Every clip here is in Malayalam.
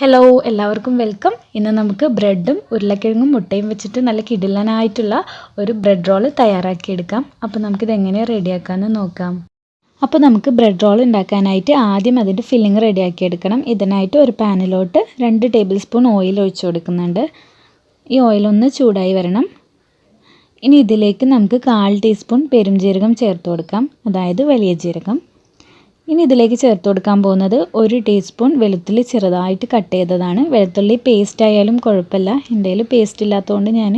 ഹലോ എല്ലാവർക്കും വെൽക്കം ഇന്ന് നമുക്ക് ബ്രെഡും ഉരുളക്കിഴങ്ങും മുട്ടയും വെച്ചിട്ട് നല്ല കിടിലനായിട്ടുള്ള ഒരു ബ്രെഡ് റോൾ തയ്യാറാക്കിയെടുക്കാം. അപ്പോൾ നമുക്കിത് എങ്ങനെ റെഡിയാക്കാമെന്ന് നോക്കാം. അപ്പോൾ നമുക്ക് ബ്രെഡ് റോൾ ഉണ്ടാക്കാനായിട്ട് ആദ്യം അതിന്റെ ഫില്ലിങ് റെഡിയാക്കിയെടുക്കണം ഇതിനായിട്ട് ഒരു പാനിലോട്ട് രണ്ട് ടേബിൾ സ്പൂൺ ഓയിൽ ഒഴിച്ചു കൊടുക്കുന്നുണ്ട്. ഈ ഓയിലൊന്ന് ചൂടായി വരണം. ഇനി ഇതിലേക്ക് നമുക്ക് കാൽ ടീസ്പൂൺ പെരുംജീരകം ചേർത്ത് കൊടുക്കാം. അതായത് വലിയ ജീരകം. ഇനി ഇതിലേക്ക് ചേർത്ത് കൊടുക്കാൻ പോകുന്നത് ഒരു ടീസ്പൂൺ വെളുത്തുള്ളി ചെറുതായിട്ട് കട്ട് ചെയ്തതാണ്. വെളുത്തുള്ളി പേസ്റ്റ് ആയാലും കുഴപ്പമില്ല. എന്റെ പേസ്റ്റ് ഇല്ലാത്തതുകൊണ്ട് ഞാൻ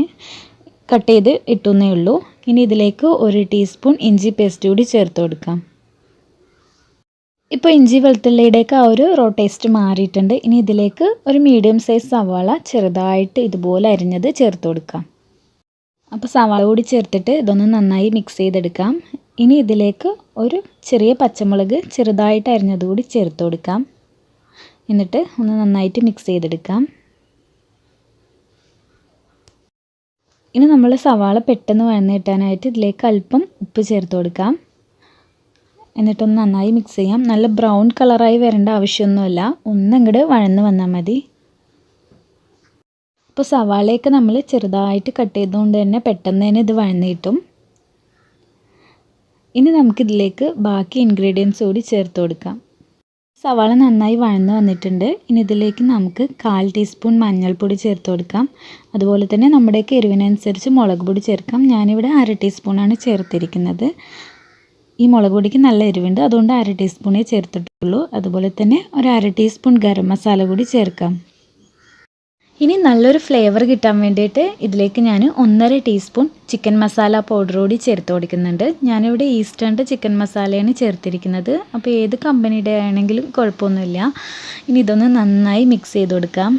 കട്ട് ചെയ്ത് ഇട്ടുന്നേ ഉള്ളൂ. ഇനി ഇതിലേക്ക് ഒരു ടീസ്പൂൺ ഇഞ്ചി പേസ്റ്റ് കൂടി ചേർത്ത് കൊടുക്കാം. ഇപ്പോൾ ഇഞ്ചി വെളുത്തുള്ളിയുടെയൊക്കെ ആ ഒരു റോ ടേസ്റ്റ് മാറിയിട്ടുണ്ട്. ഇനി ഇതിലേക്ക് ഒരു മീഡിയം സൈസ് സവാള ചെറുതായിട്ട് ഇതുപോലെ അരിഞ്ഞത് ചേർത്ത് കൊടുക്കാം. അപ്പോൾ സവാള കൂടി ചേർത്തിട്ട് ഇതൊന്ന് നന്നായി മിക്സ് ചെയ്തെടുക്കാം. ഇനി ഇതിലേക്ക് ഒരു ചെറിയ പച്ചമുളക് ചെറുതായിട്ട് അരിഞ്ഞത് കൂടി ചേർത്ത് കൊടുക്കാം. എന്നിട്ട് ഒന്ന് നന്നായിട്ട് മിക്സ് ചെയ്തെടുക്കാം. ഇനി നമ്മൾ സവാള പെട്ടെന്ന് വഴന്ന് കിട്ടാനായിട്ട് ഇതിലേക്ക് അല്പം ഉപ്പ് ചേർത്ത് കൊടുക്കാം. എന്നിട്ടൊന്ന് നന്നായി മിക്സ് ചെയ്യാം. നല്ല ബ്രൗൺ കളറായി വരേണ്ട ആവശ്യമൊന്നുമില്ല. ഒന്നിങ്ങോട്ട് വഴന്ന് വന്നാൽ മതി. അപ്പോൾ സവാളയൊക്കെ നമ്മൾ ചെറുതായിട്ട് കട്ട് ചെയ്തുകൊണ്ട് തന്നെ പെട്ടെന്ന് തന്നെ ഇത് വഴന്ന് കിട്ടും. ഇനി നമുക്കിതിലേക്ക് ബാക്കി ഇൻഗ്രീഡിയൻസ് കൂടി ചേർത്ത് കൊടുക്കാം. സവാള നന്നായി വഴന്ന് വന്നിട്ടുണ്ട്. ഇനി ഇതിലേക്ക് നമുക്ക് കാൽ ടീസ്പൂൺ മഞ്ഞൾപ്പൊടി ചേർത്ത് കൊടുക്കാം. അതുപോലെ തന്നെ നമ്മുടെ എരിവിനനുസരിച്ച് മുളക് പൊടി ചേർക്കാം. ഞാനിവിടെ അര ടീസ്പൂണാണ് ചേർത്തിരിക്കുന്നത്. ഈ മുളക് പൊടിക്ക് നല്ല എരിവുണ്ട്. അതുകൊണ്ട് അര ടീസ്പൂണേ ചേർത്തിട്ടുള്ളൂ. അതുപോലെ തന്നെ ഒരു അര ടീസ്പൂൺ ഗരം മസാല കൂടി ചേർക്കാം. ഇനി നല്ലൊരു ഫ്ലേവർ കിട്ടാൻ വേണ്ടിയിട്ട് ഇതിലേക്ക് ഞാൻ ഒന്നര ടീസ്പൂൺ ചിക്കൻ മസാല പൗഡർ കൂടി ചേർത്ത് കൊടുക്കുന്നുണ്ട്. ഞാനിവിടെ ഈസ്റ്റേണിന്റെ ചിക്കൻ മസാലയാണ് ചേർത്തിരിക്കുന്നത്. അപ്പോൾ ഏത് കമ്പനിയുടെ ആണെങ്കിലും കുഴപ്പമൊന്നുമില്ല. ഇനി ഇതൊന്ന് നന്നായി മിക്സ് ചെയ്ത് കൊടുക്കാം.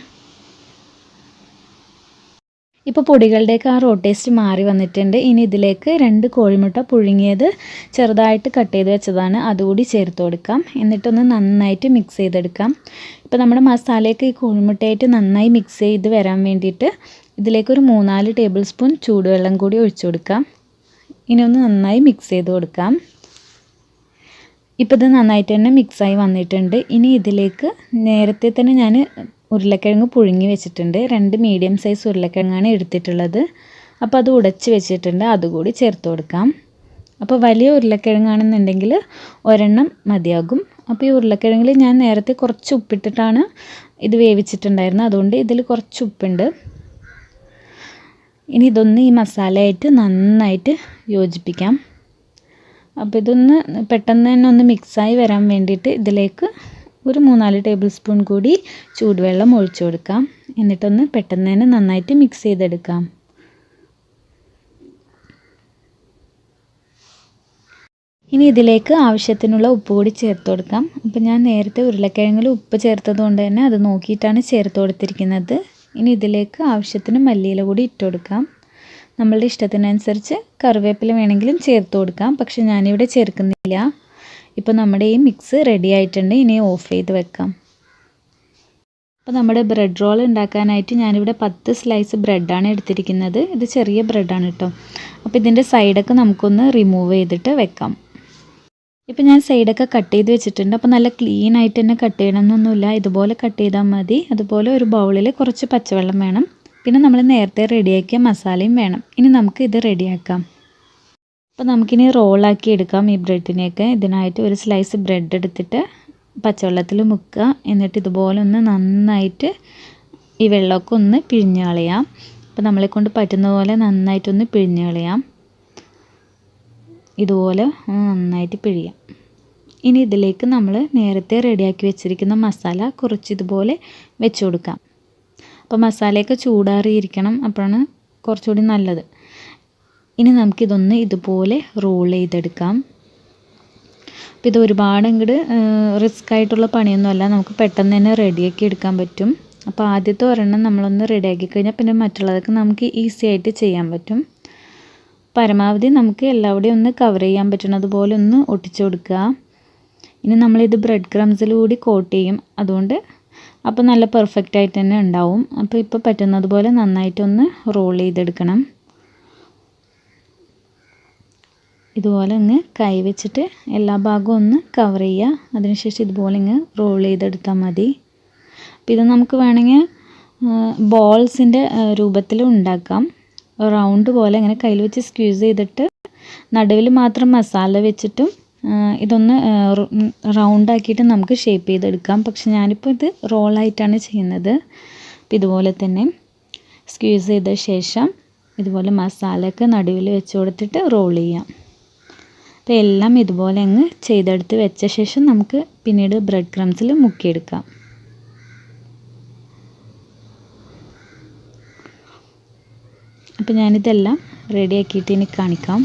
ഇപ്പോൾ പൊടികളുടെയൊക്കെ ആ റോ ടേസ്റ്റ് മാറി വന്നിട്ടുണ്ട്. ഇനി ഇതിലേക്ക് രണ്ട് കോഴിമുട്ട പുഴുങ്ങിയത് ചെറുതായിട്ട് കട്ട് ചെയ്ത് വെച്ചതാണ്. അതുകൂടി ചേർത്ത് കൊടുക്കാം. എന്നിട്ടൊന്ന് നന്നായിട്ട് മിക്സ് ചെയ്തെടുക്കാം. ഇപ്പോൾ നമ്മുടെ മസാലയൊക്കെ ഈ കോഴിമുട്ടയായിട്ട് നന്നായി മിക്സ് ചെയ്ത് വരാൻ വേണ്ടിയിട്ട് ഇതിലേക്കൊരു മൂന്നാൽ ടേബിൾ സ്പൂൺ ചൂടുവെള്ളം കൂടി ഒഴിച്ചു കൊടുക്കാം. ഇനി ഒന്ന് നന്നായി മിക്സ് ചെയ്ത് കൊടുക്കാം. ഇപ്പോൾ ഇത് നന്നായിട്ട് തന്നെ മിക്സായി വന്നിട്ടുണ്ട്. ഇനി ഇതിലേക്ക് നേരത്തെ തന്നെ ഞാൻ ഉരുളക്കിഴങ്ങ് പുഴുങ്ങി വെച്ചിട്ടുണ്ട്. രണ്ട് മീഡിയം സൈസ് ഉരുളക്കിഴങ്ങാണ് എടുത്തിട്ടുള്ളത്. അപ്പോൾ അത് ഉടച്ച് വെച്ചിട്ടുണ്ട്. അതുകൂടി ചേർത്ത് കൊടുക്കാം. അപ്പോൾ വലിയ ഉരുളക്കിഴങ്ങാണെന്നുണ്ടെങ്കിൽ ഒരെണ്ണം മതിയാകും. അപ്പോൾ ഈ ഉരുളക്കിഴങ്ങിൽ ഞാൻ നേരത്തെ കുറച്ച് ഉപ്പിട്ടിട്ടാണ് ഇത് വേവിച്ചിട്ടുണ്ടായിരുന്നത്. അതുകൊണ്ട് ഇതിൽ കുറച്ച് ഉപ്പുണ്ട്. ഇനി ഇതൊന്ന് ഈ മസാലയായിട്ട് നന്നായിട്ട് യോജിപ്പിക്കാം. അപ്പോൾ ഇതൊന്ന് പെട്ടെന്ന് തന്നെ ഒന്ന് മിക്സായി വരാൻ വേണ്ടിയിട്ട് ഇതിലേക്ക് ഒരു മൂന്നാൽ ടേബിൾ സ്പൂൺ കൂടി ചൂടുവെള്ളം ഒഴിച്ചു കൊടുക്കാം. എന്നിട്ടൊന്ന് പെട്ടെന്ന് തന്നെ നന്നായിട്ട് മിക്സ് ചെയ്തെടുക്കാം. ഇനി ഇതിലേക്ക് ആവശ്യത്തിനുള്ള ഉപ്പ് കൂടി ചേർത്ത് കൊടുക്കാം. അപ്പം ഞാൻ നേരത്തെ ഉരുളക്കിഴങ്ങിൽ ഉപ്പ് ചേർത്തത് കൊണ്ട് തന്നെ അത് നോക്കിയിട്ടാണ് ചേർത്ത് കൊടുത്തിരിക്കുന്നത്. ഇനി ഇതിലേക്ക് ആവശ്യത്തിന് മല്ലിയില കൂടി ഇട്ട് കൊടുക്കാം. നമ്മളുടെ ഇഷ്ടത്തിനനുസരിച്ച് കറിവേപ്പില വേണമെങ്കിലും ചേർത്ത് കൊടുക്കാം. പക്ഷെ ഞാനിവിടെ ചേർക്കുന്നില്ല. ഇപ്പോൾ നമ്മുടെ ഈ മിക്സ് റെഡി ആയിട്ടുണ്ട്. ഇനി ഓഫ് ചെയ്ത് വെക്കാം. അപ്പോൾ നമ്മുടെ ബ്രെഡ് റോൾ ഉണ്ടാക്കാനായിട്ട് ഞാനിവിടെ പത്ത് സ്ലൈസ് ബ്രെഡാണ് എടുത്തിരിക്കുന്നത്. ഇത് ചെറിയ ബ്രെഡാണ് കേട്ടോ അപ്പോൾ ഇതിന്റെ സൈഡൊക്കെ നമുക്കൊന്ന് റിമൂവ് ചെയ്തിട്ട് വെക്കാം. ഇപ്പോൾ ഞാൻ സൈഡൊക്കെ കട്ട് ചെയ്ത് വെച്ചിട്ടുണ്ട്. അപ്പോൾ നല്ല ക്ലീൻ ആയിട്ട് തന്നെ കട്ട് ചെയ്യണമെന്നൊന്നുമില്ല ഇതുപോലെ കട്ട് ചെയ്താൽ മതി. അതുപോലെ ഒരു ബൗളിൽ കുറച്ച് പച്ചവെള്ളം വേണം. പിന്നെ നമ്മൾ നേരത്തെ റെഡിയാക്കിയ മസാലയും വേണം. ഇനി നമുക്ക് ഇത് റെഡിയാക്കാം അപ്പോൾ നമുക്കിനി റോളാക്കി എടുക്കാം ഈ ബ്രെഡിനെയൊക്കെ. ഇതിനായിട്ട് ഒരു സ്ലൈസ് ബ്രെഡ് എടുത്തിട്ട് പച്ചവെള്ളത്തിൽ മുക്കുക. എന്നിട്ട് ഇതുപോലെ ഒന്ന് നന്നായിട്ട് ഈ വെള്ളമൊക്കെ ഒന്ന് പിഴിഞ്ഞ് കളയാം. അപ്പോൾ നമ്മളെ കൊണ്ട് പറ്റുന്ന പോലെ നന്നായിട്ടൊന്ന് പിഴിഞ്ഞ് കളയാം. ഇതുപോലെ നന്നായിട്ട് പിഴിയാം. ഇനി ഇതിലേക്ക് നമ്മൾ നേരത്തെ റെഡിയാക്കി വെച്ചിരിക്കുന്ന മസാല കുറച്ച് ഇതുപോലെ വെച്ച് കൊടുക്കാം. അപ്പോൾ മസാലയൊക്കെ ചൂടാറിയിരിക്കണം. അപ്പോഴാണ് കുറച്ചുകൂടി നല്ലത്. ഇനി നമുക്കിതൊന്ന് ഇതുപോലെ റോൾ ചെയ്തെടുക്കാം. അപ്പോൾ ഇത് ഒരുപാട് ഇങ്ങോട്ട് റിസ്ക് ആയിട്ടുള്ള പണിയൊന്നുമല്ല. നമുക്ക് പെട്ടെന്ന് തന്നെ റെഡിയാക്കി എടുക്കാൻ പറ്റും. അപ്പോൾ ആദ്യത്തെ ഒരെണ്ണം നമ്മളൊന്ന് റെഡിയാക്കി കഴിഞ്ഞാൽ പിന്നെ മറ്റുള്ളതൊക്കെ നമുക്ക് ഈസി ആയിട്ട് ചെയ്യാൻ പറ്റും. പരമാവധി നമുക്ക് എല്ലാവിടെയും ഒന്ന് കവർ ചെയ്യാൻ പറ്റുന്നത് പോലെ ഒന്ന് ഒട്ടിച്ചു കൊടുക്കുക. ഇനി നമ്മളിത് ബ്രെഡ് ക്രംസിൽ കൂടി കോട്ട് ചെയ്യും. അതുകൊണ്ട് അപ്പോൾ നല്ല പെർഫെക്റ്റ് ആയിട്ട് തന്നെ ഉണ്ടാവും. അപ്പോൾ ഇപ്പോൾ പറ്റുന്നത് പോലെ നന്നായിട്ടൊന്ന് റോൾ ചെയ്തെടുക്കണം. ഇതുപോലെ ഒന്ന് കൈ വെച്ചിട്ട് എല്ലാ ഭാഗവും ഒന്ന് കവർ ചെയ്യുക. അതിനുശേഷം ഇതുപോലെ ഇങ്ങ് റോൾ ചെയ്തെടുത്താൽ മതി. അപ്പോൾ ഇത് നമുക്ക് വേണമെങ്കിൽ ബോൾസിന്റെ രൂപത്തിൽ ഉണ്ടാക്കാം. റൗണ്ട് പോലെ ഇങ്ങനെ കയ്യിൽ വെച്ച് സ്ക്യൂസ് ചെയ്തിട്ട് നടുവിൽ മാത്രം മസാല വെച്ചിട്ടും ഇതൊന്ന് റൗണ്ടാക്കിയിട്ട് നമുക്ക് ഷേപ്പ് ചെയ്തെടുക്കാം. പക്ഷെ ഞാനിപ്പോൾ ഇത് റോളായിട്ടാണ് ചെയ്യുന്നത്. അപ്പം ഇതുപോലെ തന്നെ സ്ക്യൂസ് ചെയ്ത ശേഷം ഇതുപോലെ മസാലയൊക്കെ നടുവിൽ വെച്ച് കൊടുത്തിട്ട് റോൾ ചെയ്യാം. അപ്പോൾ എല്ലാം ഇതുപോലെ അങ്ങ് ചെയ്തെടുത്ത് വെച്ച ശേഷം നമുക്ക് പിന്നീട് ബ്രെഡ് ക്രംസിൽ മുക്കിയെടുക്കാം. അപ്പോൾ ഞാനിതെല്ലാം റെഡിയാക്കിയിട്ട് ഇനി കാണിക്കാം.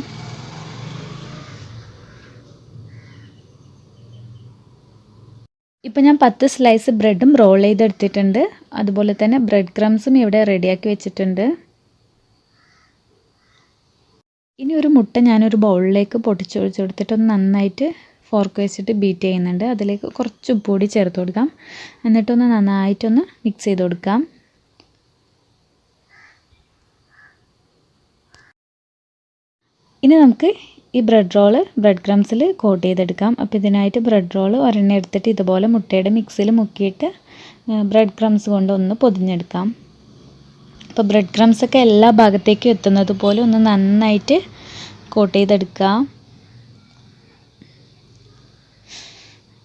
ഇപ്പോൾ ഞാൻ പത്ത് സ്ലൈസ് ബ്രെഡും റോൾ ചെയ്തെടുത്തിട്ടുണ്ട്. അതുപോലെ തന്നെ ബ്രെഡ് ക്രംസും ഇവിടെ റെഡിയാക്കി വെച്ചിട്ടുണ്ട്. ഇനി ഒരു മുട്ട ഞാനൊരു ബൗളിലേക്ക് പൊട്ടിച്ചൊഴിച്ച് കൊടുത്തിട്ട് ഒന്ന് നന്നായിട്ട് ഫോർക്ക് വെച്ചിട്ട് ബീറ്റ് ചെയ്യുന്നുണ്ട്. അതിലേക്ക് കുറച്ച് ഉപ്പ് കൂടി ചേർത്ത് കൊടുക്കാം. എന്നിട്ടൊന്ന് നന്നായിട്ടൊന്ന് മിക്സ് ചെയ്ത് കൊടുക്കാം. ഇനി നമുക്ക് ഈ ബ്രെഡ് റോൾ ബ്രെഡ് ക്രംസിൽ കോട്ട് ചെയ്തെടുക്കാം. അപ്പോൾ ഇതിനായിട്ട് ബ്രെഡ് റോൾ ഒരെണ്ണം എടുത്തിട്ട് ഇതുപോലെ മുട്ടയുടെ മിക്സിയിൽ മുക്കിയിട്ട് ബ്രെഡ് ക്രംസ് കൊണ്ട് ഒന്ന് പൊതിഞ്ഞെടുക്കാം. അപ്പോൾ ബ്രെഡ് ക്രംസ് ഒക്കെ എല്ലാ ഭാഗത്തേക്കും എത്തുന്നത് പോലെ ഒന്ന് നന്നായിട്ട് കോട്ട് ചെയ്തെടുക്കുക.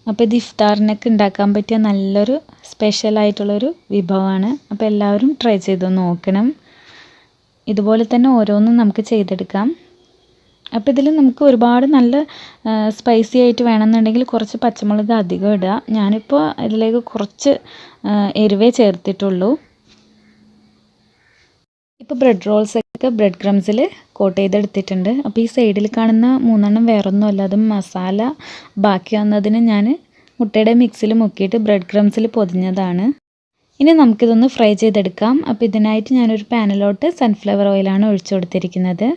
അപ്പോൾ ഇത് ഇഫ്താറിനൊക്കെ ഉണ്ടാക്കാൻ പറ്റിയ നല്ലൊരു സ്പെഷ്യലായിട്ടുള്ളൊരു വിഭവമാണ്. അപ്പോൾ എല്ലാവരും ട്രൈ ചെയ്ത് നോക്കണം. ഇതുപോലെ തന്നെ ഓരോന്നും നമുക്ക് ചെയ്തെടുക്കാം. അപ്പോൾ ഇതിൽ നമുക്ക് ഒരുപാട് നല്ല സ്പൈസി ആയിട്ട് വേണമെന്നുണ്ടെങ്കിൽ കുറച്ച് പച്ചമുളക് അധികം ഇടുക. ഞാനിപ്പോൾ ഇതിലേക്ക് കുറച്ച് എരിവേ ചേർത്തിട്ടുള്ളൂ. ഇപ്പോൾ ബ്രെഡ് റോൾസ് ഒക്കെ ബ്രെഡ് ക്രംസിൽ കോട്ട് ചെയ്തെടുത്തിട്ടുണ്ട്. അപ്പോൾ ഈ സൈഡിൽ കാണുന്ന മൂന്നെണ്ണം വേറൊന്നുമല്ല അത് മസാല ബാക്കി വന്നതിന് ഞാൻ മുട്ടയുടെ മിക്സിൽ മുക്കിയിട്ട് ബ്രെഡ് ക്രംസിൽ പൊതിഞ്ഞതാണ്. ഇനി നമുക്കിതൊന്ന് ഫ്രൈ ചെയ്തെടുക്കാം. അപ്പോൾ ഇതിനായിട്ട് ഞാനൊരു പാനിലോട്ട് സൺഫ്ലവർ ഓയിലാണ് ഒഴിച്ചു കൊടുത്തിരിക്കുന്നത്.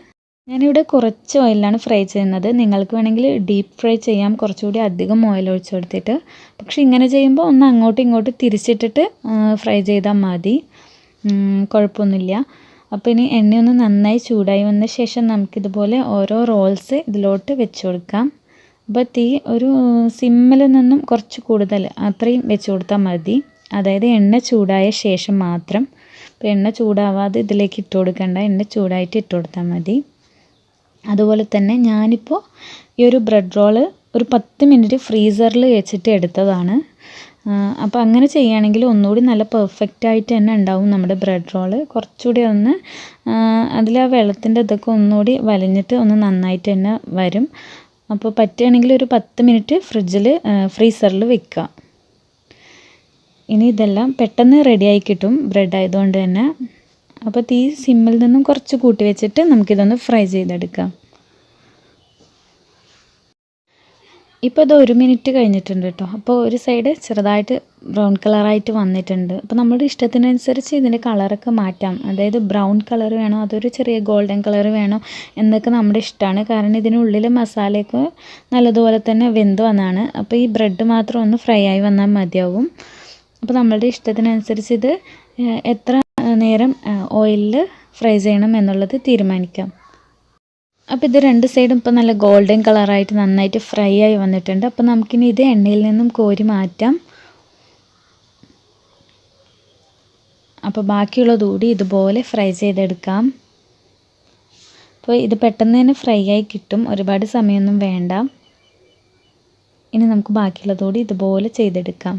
ഞാനിവിടെ കുറച്ച് ഓയിലാണ് ഫ്രൈ ചെയ്യുന്നത്. നിങ്ങൾക്ക് വേണമെങ്കിൽ ഡീപ്പ് ഫ്രൈ ചെയ്യാം. കുറച്ചുകൂടി അധികം ഓയിൽ ഒഴിച്ചു കൊടുത്തിട്ട്. പക്ഷെ ഇങ്ങനെ ചെയ്യുമ്പോൾ ഒന്ന് അങ്ങോട്ടും ഇങ്ങോട്ടും തിരിച്ചിട്ടിട്ട് ഫ്രൈ ചെയ്താൽ മതി. കുഴപ്പമൊന്നുമില്ല. അപ്പോൾ ഇനി എണ്ണയൊന്ന് നന്നായി ചൂടായി വന്ന ശേഷം നമുക്കിതുപോലെ ഓരോ റോൾസ് ഇതിലോട്ട് വെച്ച് കൊടുക്കാം. അപ്പോൾ തീ ഒരു സിമ്മിൽ നിന്നും കുറച്ച് കൂടുതൽ അത്രയും വെച്ച് കൊടുത്താൽ മതി. അതായത് എണ്ണ ചൂടായ ശേഷം മാത്രം. അപ്പോൾ എണ്ണ ചൂടാവാതെ ഇതിലേക്ക് ഇട്ട് കൊടുക്കണ്ട. എണ്ണ ചൂടായിട്ട് ഇട്ട് കൊടുത്താൽ മതി. അതുപോലെ തന്നെ ഞാനിപ്പോൾ ഈ ഒരു ബ്രെഡ് റോൾ ഒരു പത്ത് മിനിറ്റ് ഫ്രീസറിൽ വെച്ചിട്ട് എടുത്തതാണ്. അപ്പോൾ അങ്ങനെ ചെയ്യുകയാണെങ്കിൽ ഒന്നുകൂടി നല്ല പെർഫെക്റ്റ് ആയിട്ട് തന്നെ ഉണ്ടാവും നമ്മുടെ ബ്രെഡ് റോൾ കുറച്ചുകൂടി ഒന്ന് അതിൽ ആ വെള്ളത്തിന്റെ ഇതൊക്കെ ഒന്നുകൂടി വലഞ്ഞിട്ട് ഒന്ന് നന്നായിട്ട് തന്നെ വരും. അപ്പോൾ പറ്റുകയാണെങ്കിൽ ഒരു പത്ത് മിനിറ്റ് ഫ്രിഡ്ജിൽ ഫ്രീസറിൽ വെക്കുക. ഇനി ഇതെല്ലാം പെട്ടെന്ന് റെഡിയായി കിട്ടും ബ്രെഡ് ആയതുകൊണ്ട് തന്നെ. അപ്പോൾ തീ സിമ്മിൽ നിന്നും കുറച്ച് കൂട്ടി വെച്ചിട്ട് നമുക്കിതൊന്ന് ഫ്രൈ ചെയ്തെടുക്കാം. ഇപ്പോൾ ഇത് ഒരു മിനിറ്റ് കഴിഞ്ഞിട്ടുണ്ട് കേട്ടോ അപ്പോൾ ഒരു സൈഡ് ചെറുതായിട്ട് ബ്രൗൺ കളറായിട്ട് വന്നിട്ടുണ്ട്. അപ്പോൾ നമ്മുടെ ഇഷ്ടത്തിനനുസരിച്ച് ഇതിന്റെ കളറൊക്കെ മാറ്റാം. അതായത് ബ്രൗൺ കളർ വേണോ അതൊരു ചെറിയ ഗോൾഡൻ കളർ വേണോ എന്നൊക്കെ നമ്മുടെ ഇഷ്ടമാണ് കാരണം ഇതിനുള്ളിൽ മസാലയൊക്കെ നല്ലതുപോലെ തന്നെ വെന്ത് വന്നതാണ് അപ്പോൾ ഈ ബ്രെഡ് മാത്രം ഒന്ന് ഫ്രൈ ആയി വന്നാൽ മതിയാവും. അപ്പോൾ നമ്മളുടെ ഇഷ്ടത്തിനനുസരിച്ച് ഇത് എത്ര നേരം ഓയിലിൽ ഫ്രൈ ചെയ്യണം എന്നുള്ളത് തീരുമാനിക്കാം. അപ്പോൾ ഇത് രണ്ട് സൈഡും ഇപ്പോൾ നല്ല ഗോൾഡൻ കളറായിട്ട് നന്നായിട്ട് ഫ്രൈ ആയി വന്നിട്ടുണ്ട്. അപ്പോൾ നമുക്കിനി ഇത് എണ്ണയിൽ നിന്നും കോരി മാറ്റാം. അപ്പോൾ ബാക്കിയുള്ളത് കൂടി ഇതുപോലെ ഫ്രൈ ചെയ്തെടുക്കാം. അപ്പോൾ ഇത് പെട്ടെന്ന് തന്നെ ഫ്രൈ ആയി കിട്ടും. ഒരുപാട് സമയമൊന്നും വേണ്ട. ഇനി നമുക്ക് ബാക്കിയുള്ളതുകൂടി ഇതുപോലെ ചെയ്തെടുക്കാം.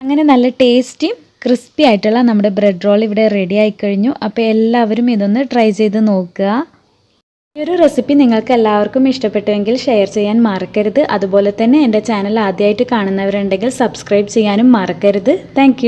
അങ്ങനെ നല്ല ടേസ്റ്റിയും ക്രിസ്പി ആയിട്ടുള്ള നമ്മുടെ ബ്രെഡ് റോൾ ഇവിടെ റെഡി ആയിക്കഴിഞ്ഞു. അപ്പോൾ എല്ലാവരും ഇതൊന്ന് ട്രൈ ചെയ്ത് നോക്കുക. ഈ ഒരു റെസിപ്പി നിങ്ങൾക്ക് എല്ലാവർക്കും ഇഷ്ടപ്പെട്ടുവെങ്കിൽ ഷെയർ ചെയ്യാൻ മറക്കരുത്. അതുപോലെ തന്നെ എന്റെ ചാനൽ ആദ്യമായിട്ട് കാണുന്നവരുണ്ടെങ്കിൽ സബ്സ്ക്രൈബ് ചെയ്യാനും മറക്കരുത്. താങ്ക്